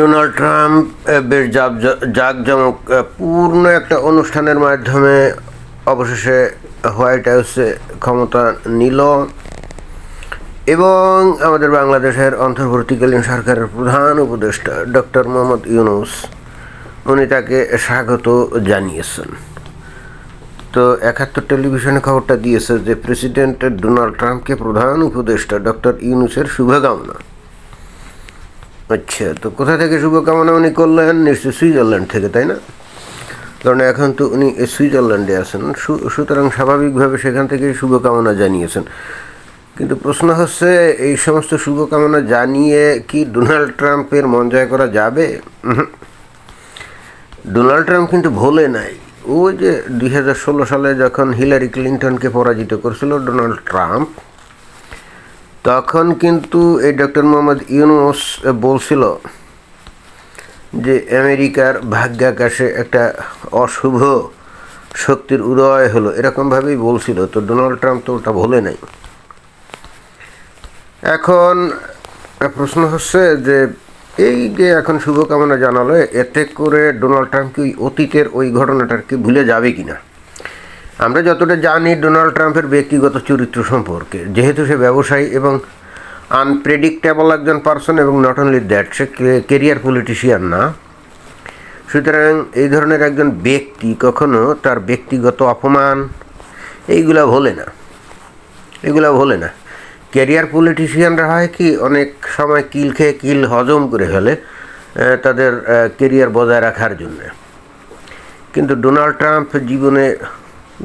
Donald Trump বেশ জাঁকজমক পূর্ণ একটা অনুষ্ঠানের মাধ্যমে অবশেষে হোয়াইট হাউসে ক্ষমতা নিল এবং আমাদের বাংলাদেশের অন্তর্বর্তীকালীন সরকারের প্রধান উপদেষ্টা ডক্টর মোহাম্মদ ইউনুস, উনি তাকে স্বাগত জানিয়েছেন। তো একাত্তর টেলিভিশনে খবরটা দিয়েছে যে, প্রেসিডেন্ট ডোনাল্ড ট্রাম্পকে প্রধান উপদেষ্টা ডক্টর ইউনুসের শুভকামনা। আচ্ছা তো কোথা থেকে শুভকামনা উনি করলেন? নিশ্চয়ই সুইজারল্যান্ড থেকে, তাই না? কারণ এখন তো উনি সুইজারল্যান্ডে আছেন। সুতরাং স্বাভাবিকভাবে সেখান থেকেই শুভকামনা জানিয়েছেন। কিন্তু প্রশ্ন হচ্ছে, এই সমস্ত শুভকামনা জানিয়ে কি ডোনাল্ড ট্রাম্পের মন জয় করা যাবে। ডোনাল্ড ট্রাম্প কিন্তু ভোলে নাই। ওই যে দুই হাজার ষোলো সালে যখন হিলারি ক্লিন্টনকে পরাজিত করেছিল ডোনাল্ড ট্রাম্প তখন কিন্তু এই ডক্টর মোহাম্মদ ইউনুস বলছিল যে আমেরিকার ভাগ্যাকাশে একটা অশুভ শক্তির উদয় হলো। এরকমভাবেই বলছিল। তো ডোনাল্ড ট্রাম্প তো ওটা ভোলে নাই। এখন প্রশ্ন হচ্ছে যে এই যে এখন শুভকামনা জানালো, এতে করে ডোনাল্ড ট্রাম্প কি অতীতের ওই ঘটনাটার কি ভুলে যাবে কি না আমরা যতটা জানি ডোনাল্ড ট্রাম্পের ব্যক্তিগত চরিত্র সম্পর্কে। যেহেতু সে ব্যবসায়ী এবং আনপ্রেডিক্টেবল একজন পার্সন এবং নট অনলি দ্যাট সে কেরিয়ার পলিটিশিয়ান না। সুতরাং এই ধরনের একজন ব্যক্তি কখনো তার ব্যক্তিগত অপমান, এইগুলা ভোলে না। এগুলা ভোলে না। ক্যারিয়ার পলিটিশিয়ানরা হয় কি, অনেক সময় কিল খেয়ে কিল হজম করে ফেলে তাদের কেরিয়ার বজায় রাখার জন্যে। কিন্তু ডোনাল্ড ট্রাম্প জীবনে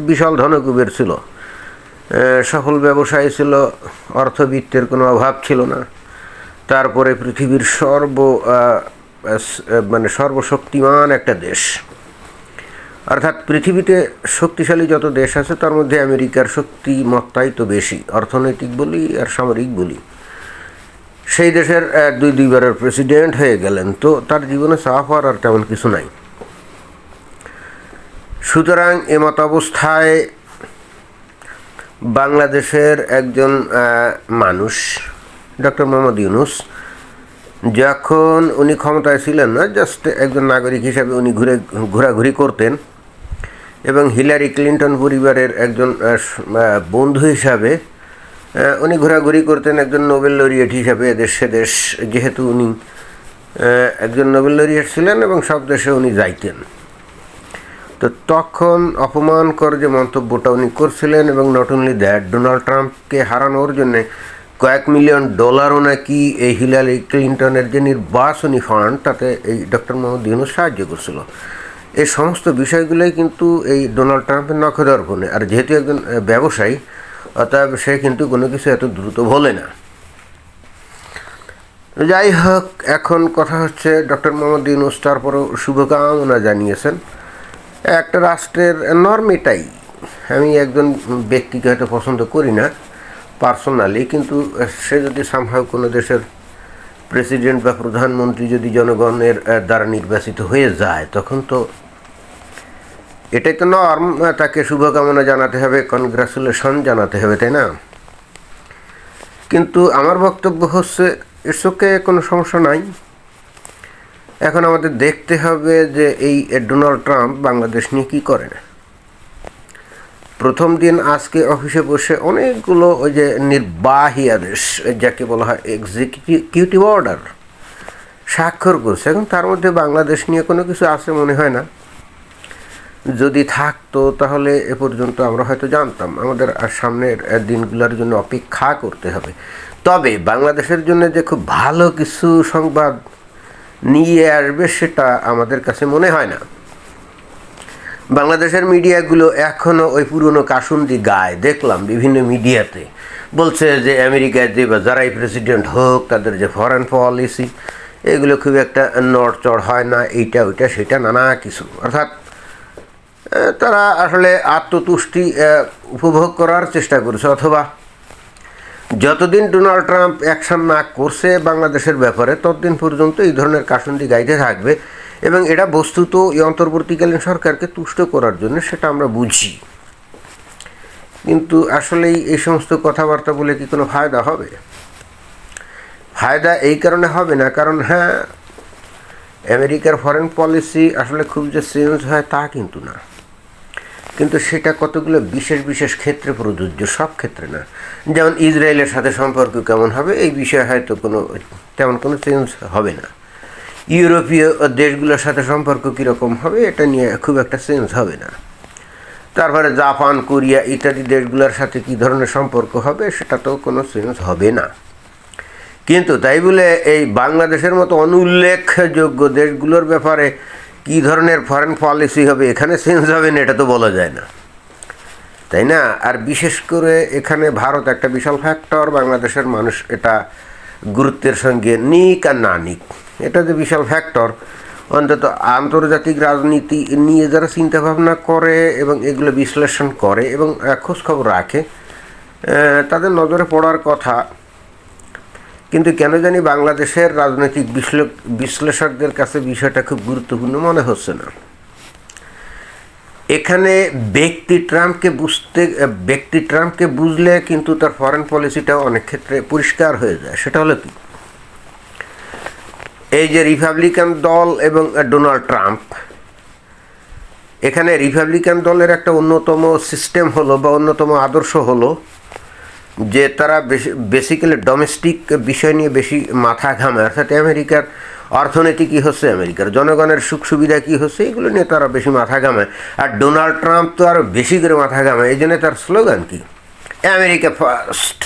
বিশাল ধনকুবের ছিল। সফল ব্যবসায়ী ছিল, অর্থবিত্তের কোনো অভাব ছিল না। তারপরে পৃথিবীর সর্ব মানে সর্বশক্তিমান একটা দেশ। অর্থাৎ পৃথিবীতে শক্তিশালী যত দেশ আছে, তার মধ্যে আমেরিকার শক্তিমত্তাই তো বেশি, অর্থনৈতিক বলি আর সামরিক বলি। সেই দেশের দুই দুইবারের প্রেসিডেন্ট হয়ে গেলেন, তো তার জীবনে সাফ আর তেমন কিছু নাই। সুতরাং এমত অবস্থায় বাংলাদেশের একজন মানুষ, ডক্টর মোহাম্মদ ইউনুস, যখন উনি ক্ষমতায় ছিলেন না জাস্ট একজন নাগরিক হিসাবে উনি ঘুরে, ঘোরাঘুরি করতেন, এবং হিলারি ক্লিন্টন পরিবারের একজন বন্ধু হিসাবে উনি ঘোরাঘুরি করতেন একজন নোবেল লরিয়েট হিসাবে এদেশ সেদেশ, যেহেতু উনি একজন নোবেল লরিয়েট ছিলেন এবং সব দেশে উনি যাইতেন। তো তখন অপমান অপমানকর যে মন্তব্যটা উনি করছিলেন এবং নট অনলি দ্যাট ডোনাল্ড ট্রাম্পকে হারানোর জন্যে কয়েক মিলিয়ন ডলারও নাকি এই হিলারি ক্লিন্টনের যে নির্বাচনী ফান্ড তাতে এই ডক্টর মোহাম্মদ ইউনুস সাহায্য করছিল। এই সমস্ত বিষয়গুলোই কিন্তু এই ডোনাল্ড ট্রাম্পের নখদর্পণে আর যেহেতু একজন ব্যবসায়ী, অতএব সে কিন্তু কোনো কিছু এত দ্রুত বলে না। যাই হোক, এখন কথা হচ্ছে ডক্টর মোহাম্মদ ইউনুস তারপরও শুভকামনা জানিয়েছেন। একটা রাষ্ট্রের নর্ম এটাই। আমি একজন ব্যক্তিকে হয়তো পছন্দ করি না পার্সোনালি কিন্তু সে যদি সামহাও কোনো দেশের প্রেসিডেন্ট বা প্রধানমন্ত্রী যদি জনগণের দ্বারা নির্বাচিত হয়ে যায়, তখন তো এটাই তো নর্ম তাকে শুভকামনা জানাতে হবে কনগ্রাচুলেশন জানাতে হবে, তাই না? কিন্তু আমার বক্তব্য হচ্ছে ইটসকে কোনো সমস্যা নাই। এখন আমাদের দেখতে হবে যে এই ডোনাল্ড ট্রাম্প বাংলাদেশ নিয়ে কী করে প্রথম দিন আজকে অফিসে বসে অনেকগুলো ওই যে নির্বাহী আদেশ, যাকে বলা হয় এক্সিকিউটিভ অর্ডার স্বাক্ষর করছে। এখন তার মধ্যে বাংলাদেশ নিয়ে কোনো কিছু আছে মনে হয় না। যদি থাকতো তাহলে এ পর্যন্ত আমরা হয়তো জানতাম। আমাদের আর সামনের দিনগুলোর জন্য অপেক্ষা করতে হবে। তবে বাংলাদেশের জন্য যে খুব ভালো কিছু সংবাদ নিয়ে আসবে সেটা আমাদের কাছে মনে হয় না। বাংলাদেশের মিডিয়াগুলো এখনও ওই পুরনো কাসুন্দি গায়, দেখলাম বিভিন্ন মিডিয়াতে। বলছে যে আমেরিকায় যে বা যারাই প্রেসিডেন্ট হোক, তাদের যে ফরেন পলিসি এগুলো খুব একটা নড়চড় হয় না, এইটা, ওইটা, সেটা, নানা কিছু। অর্থাৎ তারা আসলে আত্মতুষ্টি উপভোগ করার চেষ্টা করছে, অথবা যতদিন ডোনাল্ড ট্রাম্প অ্যাকশন না করছে বাংলাদেশের ব্যাপারে, ততদিন পর্যন্ত এই ধরনের কাসুন্দি গাইতে থাকবে এবং এটা বস্তুত এই অন্তর্বর্তীকালীন সরকারকে তুষ্ট করার জন্য সেটা আমরা বুঝি। কিন্তু আসলেই এই সমস্ত কথাবার্তা বলে কি কোনো ফায়দা হবে? ফায়দা এই কারণে হবে না, কারণ হ্যাঁ আমেরিকার ফরেন পলিসি আসলে খুব যে চেঞ্জ হয় তা কিন্তু না। কিন্তু সেটা কতগুলো বিশেষ বিশেষ ক্ষেত্রে প্রযোজ্য? সব ক্ষেত্রে না। যেমন ইসরায়েলের সাথে সম্পর্ক কেমন হবে, এই বিষয়ে হয়তো কোনো, তেমন কোনো চেঞ্জ হবে না। ইউরোপীয় দেশগুলোর সাথে সম্পর্ক কীরকম হবে, এটা নিয়ে খুব একটা চেঞ্জ হবে না। তারপরে জাপান, কোরিয়া ইত্যাদি দেশগুলোর সাথে কী ধরনের সম্পর্ক হবে, সেটা তো কোনো চেঞ্জ হবে না। কিন্তু তাই বলে এই বাংলাদেশের মতো অনুল্লেখযোগ্য দেশগুলোর ব্যাপারে কী ধরনের ফরেন পলিসি হবে, এখানে চেঞ্জ হবে না, এটা তো বলা যায় না। তাই না? আর বিশেষ করে এখানে ভারত একটা বিশাল ফ্যাক্টর বাংলাদেশের মানুষ এটা গুরুত্বের সঙ্গে নিক আর না নিক। এটা যে বিশাল ফ্যাক্টর অন্তত আন্তর্জাতিক রাজনীতি নিয়ে যারা চিন্তাভাবনা করে এবং এগুলো বিশ্লেষণ করে এবং খোঁজখবর রাখে তাদের নজরে পড়ার কথা কিন্তু কেন জানি বাংলাদেশের রাজনৈতিক বিশ্লেষ- বিশ্লেষকদের কাছে বিষয়টা খুব গুরুত্বপূর্ণ মনে হচ্ছে না। এখানে ব্যক্তি ট্রাম্পকে বুঝতে, ব্যক্তি ট্রাম্পকে বুঝলে কিন্তু তার ফরেন পলিসিটাও অনেক ক্ষেত্রে পরিষ্কার হয়ে যায়। সেটা হলো কি? এই যে রিপাবলিকান দল এবং ডোনাল্ড ট্রাম্প এখানে রিপাবলিকান দলের একটা অন্যতম সিস্টেম হলো বা অন্যতম আদর্শ হলো যে তারা বেসিক্যালি ডোমেস্টিক বিষয় নিয়ে বেশি মাথা ঘামে। অর্থাৎ আমেরিকার অর্থনীতি কী হচ্ছে? আমেরিকার জনগণের সুখ সুবিধা কী হচ্ছে? এগুলো নিয়ে তারা বেশি মাথা ঘামে। আর ডোনাল্ড ট্রাম্প তো আরও বেশি করে মাথা ঘামে। এই জন্য তার স্লোগান কি? America first.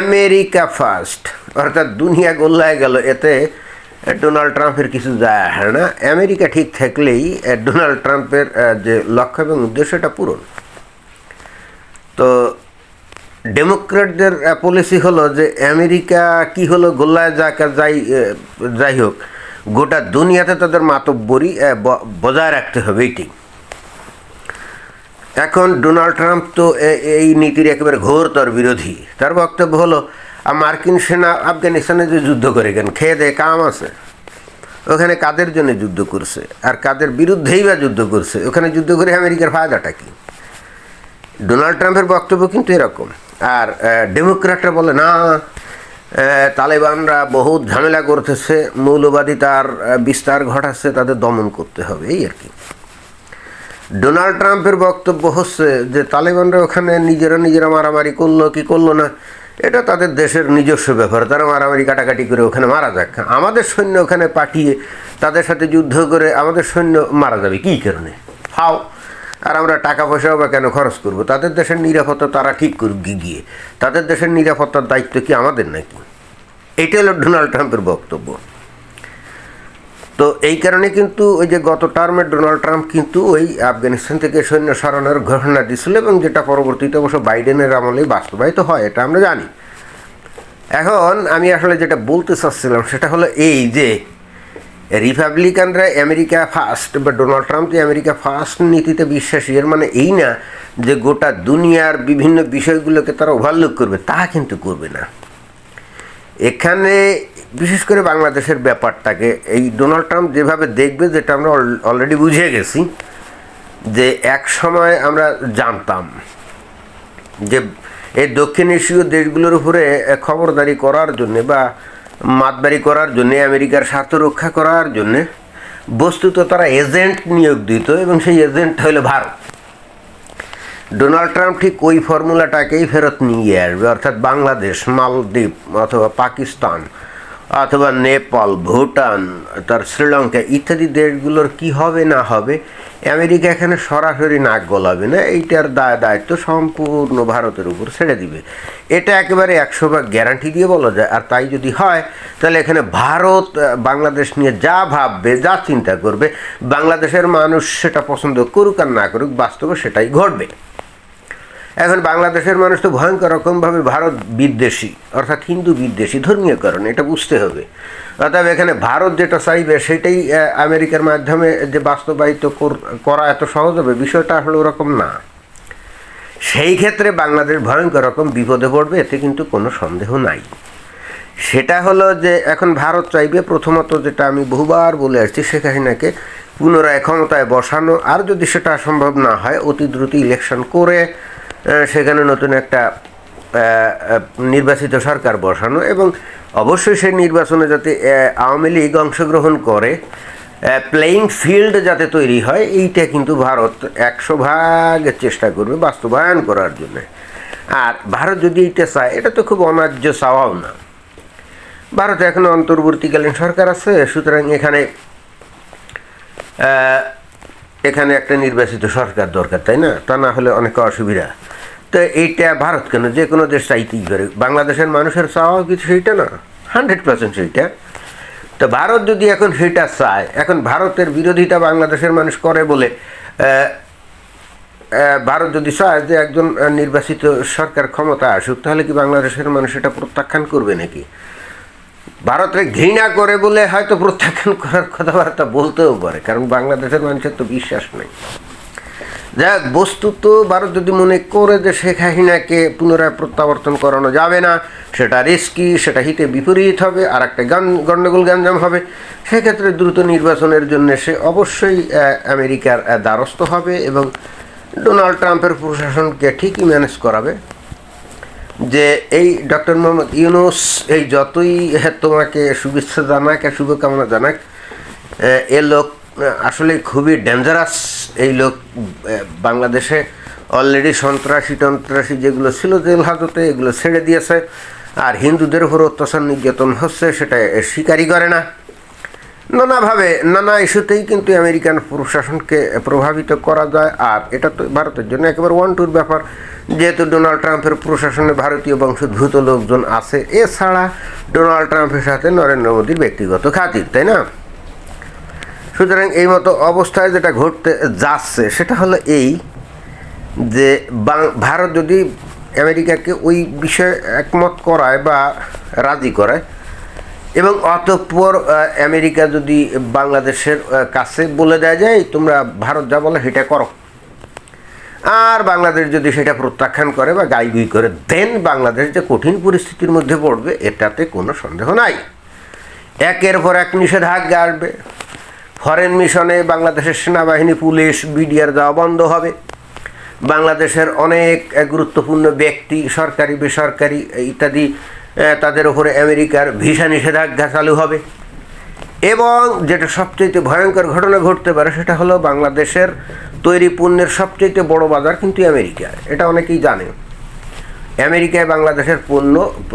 America first. অর্থাৎ দুনিয়া গোল্লায় গেল। এতে ডোনাল্ড ট্রাম্পের কিছু যায় আসে না। আমেরিকা ঠিক থাকলেই ডোনাল্ড ট্রাম্পের যে লক্ষ্য এবং উদ্দেশ্যটা পূরণ। তো ডেমোক্রেটদের পলিসি হলো যে আমেরিকা কি হলো গোল্লায় যাক আর যাই যাই হোক গোটা দুনিয়াতে তাদের মাতব্বরি বজায় রাখতে হবে এইটি। এখন ডোনাল্ড ট্রাম্প তো এই নীতির একেবারে ঘোরতর বিরোধী। তার বক্তব্য হলো আহ, মার্কিন সেনা আফগানিস্তানে যে যুদ্ধ করে কেন? খেয়ে দেয়ে কাম আছে। ওখানে কাদের জন্য যুদ্ধ করছে? আর কাদের বিরুদ্ধেই বা যুদ্ধ করছে? ওখানে যুদ্ধ করে আমেরিকার ফায়দাটা কি? ডোনাল্ড ট্রাম্পের বক্তব্য কিন্তু এরকম। আর ডেমোক্র্যাটরা বলে, না তালেবানরা বহুত ঝামেলা করতেছে, মৌলবাদী তার বিস্তার ঘটাচ্ছে, তাদের দমন করতে হবে। এই আর কি। ডোনাল্ড ট্রাম্পের বক্তব্য হচ্ছে যে, তালেবানরা ওখানে নিজেরা নিজেরা মারামারি করল, কি করল না? এটা তাদের দেশের নিজস্ব ব্যাপার, তারা মারামারি কাটাকাটি করে ওখানে মারা যাক। আমাদের সৈন্য ওখানে পাঠিয়ে তাদের সাথে যুদ্ধ করে আমাদের সৈন্য মারা যাবে, কী কারণে? হাও আর আমরা টাকা পয়সাও বা কেন খরচ করব? তাদের দেশের নিরাপত্তা তারা ঠিক করুক গিয়ে তাদের দেশের নিরাপত্তার দায়িত্ব কি আমাদের নাকি? এইটা হলো ডোনাল্ড ট্রাম্পের বক্তব্য। তো এই কারণে কিন্তু ওই যে গত টার্মে ডোনাল্ড ট্রাম্প কিন্তু ওই আফগানিস্তান থেকে সৈন্য সরানোর ঘোষণা দিছিল এবং যেটা পরবর্তীতে অবশ্য বাইডেনের আমলে বাস্তবায়িত হয়, এটা আমরা জানি। এখন আমি আসলে যেটা বলতে চাচ্ছিলাম সেটা হলো এই যে রিপাবলিকানরা আমেরিকা ফার্স্ট বা ডোনাল্ড ট্রাম্প যে আমেরিকা ফার্স্ট নীতিতে বিশ্বাসী, এর মানে এই না যে গোটা দুনিয়ার বিভিন্ন বিষয়গুলোকে তারা ওভারলুক করবে, তা কিন্তু করবে না। এখানে বিশেষ করে বাংলাদেশের ব্যাপারটাকে, এই ডোনাল্ড ট্রাম্প যেভাবে দেখবে, যেটা আমরা অলরেডি বুঝে গেছি, যে এক সময় আমরা জানতাম যে এই দক্ষিণ এশীয় দেশগুলোর উপরে খবরদারি করার জন্যে বা মাতবারি করার জন্যে, আমেরিকার স্বার্থ রক্ষা করার জন্যে বস্তুত তারা এজেন্ট নিয়োগ দিত এবং সেই এজেন্ট হইল ভারত। ডোনাল্ড ট্রাম্প ঠিক ওই ফর্মুলাটাকেই ফেরত নিয়ে আসবে, অর্থাৎ বাংলাদেশ, মালদ্বীপ অথবা পাকিস্তান। অথবা নেপাল, ভুটান, তার শ্রীলঙ্কা ইত্যাদি দেশগুলোর কি হবে না হবে, আমেরিকা এখানে সরাসরি নাক গলাবে না, এইটার দায় দায়িত্ব সম্পূর্ণ ভারতের উপর ছেড়ে দিবে। এটা একেবারে একশো ভাগ গ্যারান্টি দিয়ে বলা যায়, আর তাই যদি হয়, তাহলে এখানে ভারত বাংলাদেশ নিয়ে যা ভাববে, যা চিন্তা করবে, বাংলাদেশের মানুষ সেটা পছন্দ করুক আর না করুক, বাস্তবে সেটাই ঘটবে। এখন বাংলাদেশের মানুষ তো ভয়ঙ্কর রকমভাবে ভারত বিদ্বেষী, অর্থাৎ হিন্দু বিদ্বেষী ধর্মীয় কারণে এটা বুঝতে হবে। অর্থাৎ এখানে ভারত যেটা চাইবে সেটাই আমেরিকার মাধ্যমে যে বাস্তবায়িত কর- এত সহজ হবে, বিষয়টা আসলে ওরকম না। সেই ক্ষেত্রে বাংলাদেশ ভয়ঙ্কর রকম বিপদে পড়বে, এতে কিন্তু কোনো সন্দেহ নাই। সেটা হলো যে এখন ভারত চাইবে, প্রথমত যেটা আমি বহুবার বলে আসছি, শেখ হাসিনাকে পুনরায় ক্ষমতায় বসানো, আর যদি সেটা সম্ভব না হয়, অতি দ্রুত ইলেকশন করে সেখানে নতুন একটা নির্বাচিত সরকার বসানো এবং অবশ্যই সেই নির্বাচনে যাতে আওয়ামী লীগ অংশগ্রহণ করে প্লেয়িং ফিল্ড যাতে তৈরি হয়, এইটা কিন্তু ভারত একশো ভাগের চেষ্টা করবে বাস্তবায়ন করার জন্য। আর ভারত যদি এইটা চায়, এটা তো খুব অন্যায্য চাওয়াও না। ভারতে এখন অন্তর্বর্তীকালীন সরকার আছে, সুতরাং এখানে এখানে একটা নির্বাচিত সরকার দরকার, তাই না? তা না হলে অনেক অসুবিধা। তো এইটা ভারত কেন? যে কোনো দেশ চাইতেই করে। বাংলাদেশের মানুষের চাওয়া কিছু সেইটা না? হান্ড্রেড পার্সেন্ট সেইটা। তো ভারত যদি এখন সেটা চায়, এখন ভারতের বিরোধিতা বাংলাদেশের মানুষ করে বলে ভারত যদি চায় যে একজন নির্বাচিত সরকার ক্ষমতা আসুক, তাহলে কি বাংলাদেশের মানুষ এটা প্রত্যাখ্যান করবে নাকি? ভারতকে ঘৃণা করে বলে হয়তো প্রত্যাখ্যান করার কথাবার্তা বলতেও পারে, কারণ বাংলাদেশের মানুষের তো বিশ্বাস নেই। যাক বস্তুত ভারত যদি মনে করে যে শেখ হাসিনাকে পুনরায় প্রত্যাবর্তন করানো যাবে না সেটা রিস্কি সেটা হিতে বিপরীত হবে আর একটা গান গণ্ডগোল গ্যাঞ্জাম হবে সেক্ষেত্রে দ্রুত নির্বাচনের জন্য সে অবশ্যই আমেরিকার দ্বারস্থ হবে এবং ডোনাল্ড ট্রাম্পের প্রশাসনকে ঠিকই ম্যানেজ করাবে। যে এই ডক্টর মোহাম্মদ ইউনুস এই যতই হ্যাঁ, তোমাকে শুভেচ্ছা জানাক আর শুভকামনা জানাক এ লোক আসলে খুবই ডেঞ্জারাস এই লোক বাংলাদেশে অলরেডি সন্ত্রাসী, টন্ত্রাসী যেগুলো ছিল জেল হাজতে, এগুলো ছেড়ে দিয়েছে। আর হিন্দুদের উপর অত্যাচার, নির্যাতন হচ্ছে, সেটা স্বীকারই করে না। নানাভাবে, নানা ইস্যুতেই কিন্তু আমেরিকান প্রশাসনকে প্রভাবিত করা যায়। আর এটা তো ভারতের জন্য একেবারে ওয়ান টুর ব্যাপার। যেহেতু ডোনাল্ড ট্রাম্পের প্রশাসনে ভারতীয় বংশোদ্ভূত লোকজন আছে, এছাড়া ডোনাল্ড ট্রাম্পের সাথে নরেন্দ্র মোদীর ব্যক্তিগত খাতির, তাই না? সুতরাং এই মতো অবস্থায় যেটা ঘটতে যাচ্ছে, সেটা হলো এই যে ভারত যদি আমেরিকাকে ওই বিষয়ে একমত করায় বা রাজি করায়, এবং অতঃপর আমেরিকা যদি বাংলাদেশের কাছে বলে দেয় যে, "এই তোমরা ভারত যা বলে সেটা করো। আর বাংলাদেশ যদি সেটা প্রত্যাখ্যান করে বা গাইগুই করে দেন বাংলাদেশ যে কঠিন পরিস্থিতির মধ্যে পড়বে, এটাতে কোনো সন্দেহ নাই। একের পর এক নিষেধাজ্ঞা আসবে। ফরেন মিশনে বাংলাদেশের সেনাবাহিনী, পুলিশ, বিডিআর যাওয়া বন্ধ হবে। বাংলাদেশের অনেক গুরুত্বপূর্ণ ব্যক্তি, সরকারি, বেসরকারি ইত্যাদি তাদের উপরে আমেরিকার ভিসা নিষেধাজ্ঞা চালু হবে। এবং যেটা সবচেয়ে ভয়ঙ্কর ঘটনা ঘটতে পারে, সেটা হলো বাংলাদেশের তৈরি পণ্যের সবচেয়ে বড় বাজার কিন্তু আমেরিকা এটা অনেকেই জানে। আমেরিকায় বাংলাদেশের পণ্য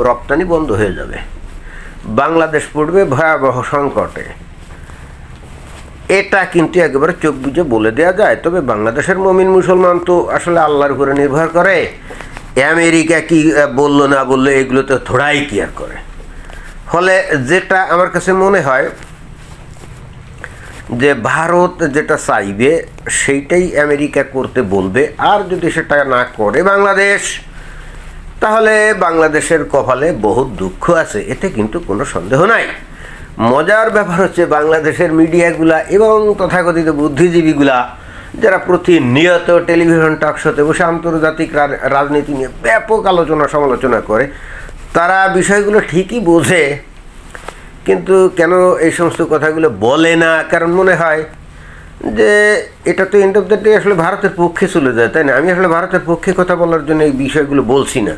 রপ্তানি বন্ধ হয়ে যাবে। বাংলাদেশ পড়বে ভয়াবহ সংকটে। এটা কিন্তু একেবারে চোখ বুঝে বলে দেওয়া যায়। তবে বাংলাদেশের মমিন মুসলমান তো আসলে আল্লাহর উপরে নির্ভর করে। আমেরিকা কি বলল না বলল এগুলো তো থোড়াই কেয়ার করে? ফলে যেটা আমার কাছে মনে হয় যে ভারত যেটা চাইবে সেইটাই আমেরিকা করতে বলবে। আর যদি সেটা না করে বাংলাদেশ, তাহলে বাংলাদেশের কপালে বহুত দুঃখ আছে, এতে কিন্তু কোনো সন্দেহ নাই। মজার ব্যাপার হচ্ছে বাংলাদেশের মিডিয়াগুলা এবং তথাকথিত বুদ্ধিজীবীগুলা যারা প্রতিনিয়ত টেলিভিশন টকশোতে বসে আন্তর্জাতিক রাজনীতি নিয়ে ব্যাপক আলোচনা সমালোচনা করে, তারা বিষয়গুলো ঠিকই বোঝে, কিন্তু কেন এই সমস্ত কথাগুলো বলে না? কারণ মনে হয় যে এটা তো এন্ড অফ দ্য ডে আসলে ভারতের পক্ষে চলে যায়, তাই না? আমি আসলে ভারতের পক্ষে কথা বলার জন্য এই বিষয়গুলো বলছি না।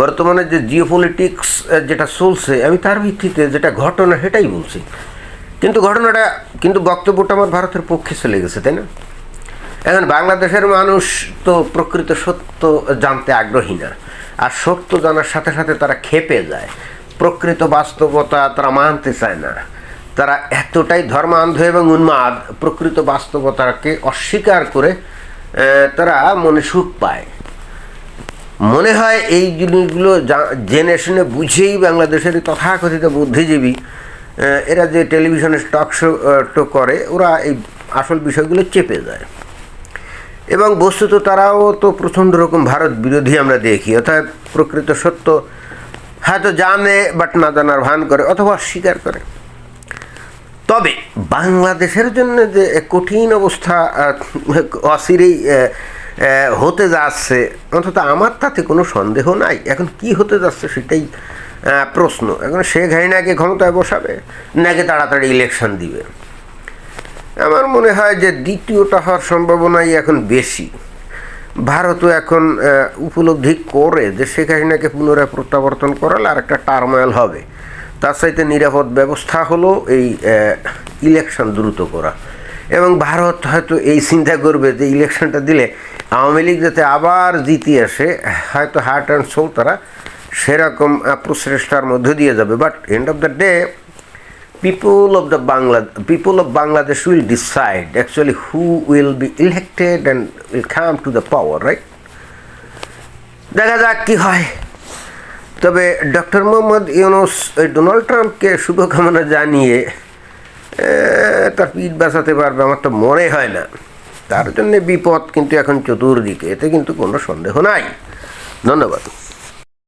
বর্তমানে যে জিও পলিটিক্স যেটা চলছে, আমি তার ভিত্তিতে যেটা ঘটনা সেটাই বলছি। কিন্তু ঘটনাটা, কিন্তু বক্তব্যটা আমার ভারতের পক্ষে চলে গেছে, তাই না? এখন বাংলাদেশের মানুষ তো প্রকৃত সত্য জানতে আগ্রহী না। আর সত্য জানার সাথে সাথে তারা খেপে যায়। প্রকৃত বাস্তবতা তারা মানতে চায় না। তারা এতটাই ধর্মান্ধ এবং উন্মাদ, প্রকৃত বাস্তবতাকে অস্বীকার করে তারা মনে সুখ পায়। মনে হয় এই জিনিসগুলো জেনে শুনে বুঝেই বাংলাদেশের তথাকথিত বুদ্ধিজীবী এরা যে টেলিভিশনে টক শো টো করে ওরা এই আসল বিষয়গুলো চেপে যায়। এবং বস্তুত তারাও তো প্রচণ্ড রকম ভারত বিরোধী আমরা দেখি অর্থাৎ প্রকৃত সত্য হয়তো জানে বাট না জানার ভান করে অথবা অস্বীকার করে। তবে বাংলাদেশের জন্য যে কঠিন অবস্থা আহ, হতে যাচ্ছে, অন্তত আমার তাতে কোনো সন্দেহ নাই। এখন কি হতে যাচ্ছে সেটাই প্রশ্ন। এখন শেখ হাসিনাকে ক্ষমতায় বসাবে, নাকি তাড়াতাড়ি ইলেকশন দিবে? আমার মনে হয় যে দ্বিতীয়টা হওয়ার সম্ভাবনাই এখন বেশি। ভারতও এখন উপলব্ধি করে যে শেখ হাসিনাকে পুনরায় প্রত্যাবর্তন করালে আর একটা টার্মাইল হবে। তার সাথে নিরাপদ ব্যবস্থা হলো এই ইলেকশন দ্রুত করা। এবং ভারত হয়তো এই চিন্তা করবে যে ইলেকশনটা দিলে আওয়ামী লীগ যাতে আবার জিতে আসে, হয়তো হার্ট অ্যান্ড সোল তারা সেরকম প্রচেষ্টার মধ্যে দিয়ে যাবে। But end of the day people of the Bangla, people of Bangladesh will decide actually who will be elected and will come to the power right দেখা যাক কি হয়। তবে ডক্টর মোহাম্মদ ইউনুস ডোনাল্ড ট্রাম্পকে শুভকামনা জানিয়ে তার পিঠ বাঁচাতে পারবে, আমার তো মনে হয় না। তার জন্যে বিপদ কিন্তু এখন চতুর্দিকে, এতে কিন্তু কোনো সন্দেহ নাই। ধন্যবাদ।